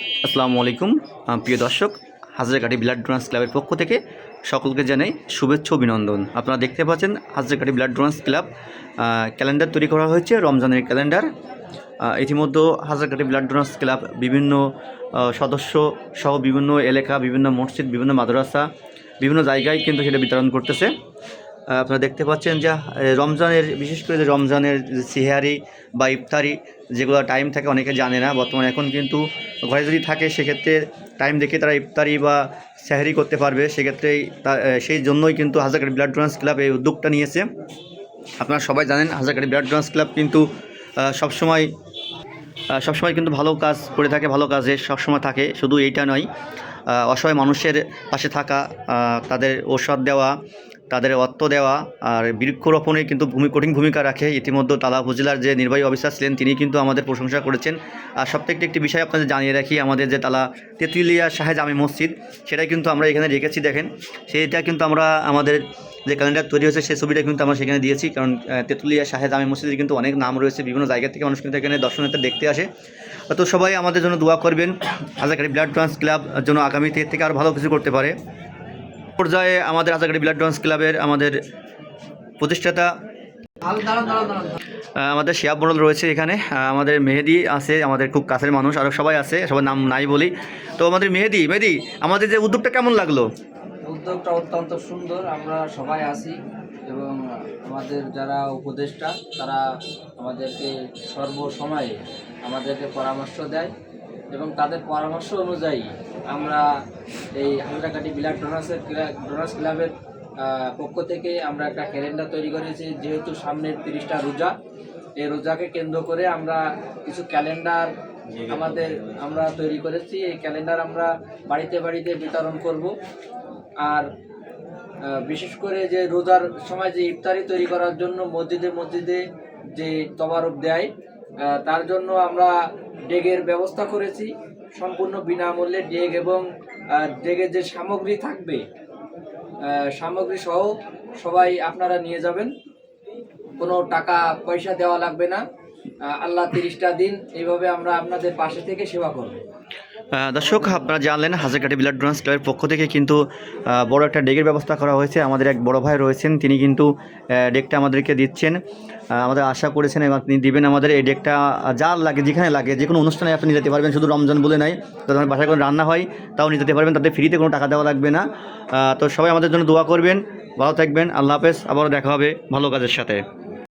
আসসালামু আলাইকুম প্রিয় দর্শক হাজারকাটি ব্লাড ডোনার্স ক্লাবের পক্ষ থেকে সকলকে জানাই শুভেচ্ছা অভিনন্দন। আপনারা দেখতে পাচ্ছেন Hazarkati blood donors club calendar তৈরি করা হয়েছে, রমজানের ক্যালেন্ডার। ইতিমধ্যে হাজারকাটি ব্লাড ডোনার্স ক্লাব বিভিন্ন সদস্য সহ বিভিন্ন এলাকা, বিভিন্ন মসজিদ, বিভিন্ন মাদ্রাসা, বিভিন্ন জায়গায় কিন্তু সেটা বিতরণ করতেছে। আপনারা দেখতে পাচ্ছেন যে রমজানের, বিশেষ করে যে রমজানের সিহারি বা ইফতারি যেগুলো টাইম থাকে, অনেকে জানে না। বর্তমানে এখন কিন্তু ঘরে যদি থাকে, সেক্ষেত্রে টাইম দেখে তারা ইফতারি বা সেহারি করতে পারবে। সেক্ষেত্রে সেই জন্যই কিন্তু হাজারকাটি ব্লাড ডোনার্স ক্লাব এই উদ্যোগটা নিয়েছে। আপনারা সবাই জানেন হাজারকাটি ব্লাড ডোনার্স ক্লাব কিন্তু সবসময় সবসময় কিন্তু ভালো কাজ করে থাকে, ভালো কাজে সবসময় থাকে। শুধু এইটা নয় অসহায় মানুষের পাশে থাকা তাদের ঔষধ দেওয়া তাদের অর্থ দেওয়া আর বৃক্ষরোপণে কিন্তু ভূমি, কঠিন ভূমিকা রাখে। ইতিমধ্যে তালা উপজেলার যে নির্বাহী অফিসার ছিলেন, তিনি কিন্তু আমাদের প্রশংসা করেছেন। আর সবথেকে একটি বিষয় আপনাদের জানিয়ে রাখি, আমাদের যে তালা তেঁতুলিয়া শাহেদ আমি মসজিদ, সেটা কিন্তু আমরা এখানে রেখেছি, দেখেন। সেইটা কিন্তু আমরা, আমাদের যে ক্যালেন্ডার তৈরি হয়েছে সেই ছবিটা কিন্তু আমরা সেখানে দিয়েছি, কারণ তেঁতুলিয়া শাহেদ আমি মসজিদের কিন্তু অনেক নাম রয়েছে, বিভিন্ন জায়গা থেকে মানুষ কিন্তু এখানে দর্শনার্থী দেখতে আসে। তো সবাই আমাদের জন্য দোয়া করবেন হাজারকারি ব্লাড ডোনার্স ক্লাব যেন আগামীতে থেকে আরও ভালো কিছু করতে পারে। পর্যায়ে আমাদের হাজারকারি ব্লাড ডোনার্স ক্লাবের আমাদের প্রতিষ্ঠাতা আমাদের শিয়াব মডেল রয়েছে এখানে। আমাদের মেহেদি আছে, আমাদের খুব কাছের মানুষ আরও সবাই আছে, সবার নাম নাই বলি। তো আমাদের মেহেদি মেহেদি, আমাদের যে উদ্যোগটা কেমন লাগল? উদ্যোগটা অত্যন্ত সুন্দর, আমরা সবাই আছি এবং আমাদের যারা উপদেষ্টা, তারা আমাদেরকে সর্বসময়ে আমাদেরকে পরামর্শ দেয় এবং তাদের পরামর্শ অনুযায়ী আমরা এই হাজরাকাটি বিলাট ডোনার্সের ডোনার্স ক্লাবের পক্ষ থেকে আমরা একটা ক্যালেন্ডার তৈরি করেছি, যেহেতু সামনের তিরিশটা রোজা। এই রোজাকে কেন্দ্র করে আমরা কিছু ক্যালেন্ডার আমাদের আমরা তৈরি করেছি। এই ক্যালেন্ডার আমরা বাড়িতে বাড়িতে বিতরণ করব। আর বিশেষ করে যে রোজার সময় যে ইফতারি তৈরি করার জন্য মসজিদে মসজিদে যে তবারক দেয় তার জন্য আমরা ডেগের ব্যবস্থা করেছি। সম্পূর্ণ বিনামূল্যে ডেগ এবং ডেগের যে সামগ্রী থাকবে সামগ্রী সহ সবাই আপনারা নিয়ে যাবেন। কোনো টাকা, পয়সা দেওয়া লাগবে না। আল্লাহ তিরিশটা দিন, এইভাবে আমরা আপনাদের পাশে থেকে সেবা করব। দর্শক, আপনারা জানলেন হাজারকাটি ব্লাড ডোনার্স ক্লাবের পক্ষ থেকে কিন্তু বড় একটা ডেকের ব্যবস্থা করা হয়েছে। আমাদের এক বড় ভাই রয়েছেন, তিনি কিন্তু ডেকটা আমাদেরকে দিচ্ছেন। আমাদের আশা করেছেন এবং তিনি দিবেন আমাদের এই ডেকটা যা লাগে, যেখানে লাগে যে কোনো অনুষ্ঠানে আপনি যেতে পারবেন। শুধু রমজান বলে নাই যদি আমার বাসায় কোনো রান্না হয়, তাও নিয়ে যেতে পারবেন। তাতে ফ্রিতে কোনো টাকা দেওয়া লাগবে না। তো সবাই আমাদের জন্য দোয়া করবেন। ভালো থাকবেন। আল্লাহ হাফেজ। আবারও দেখা হবে ভালো কাজের সাথে।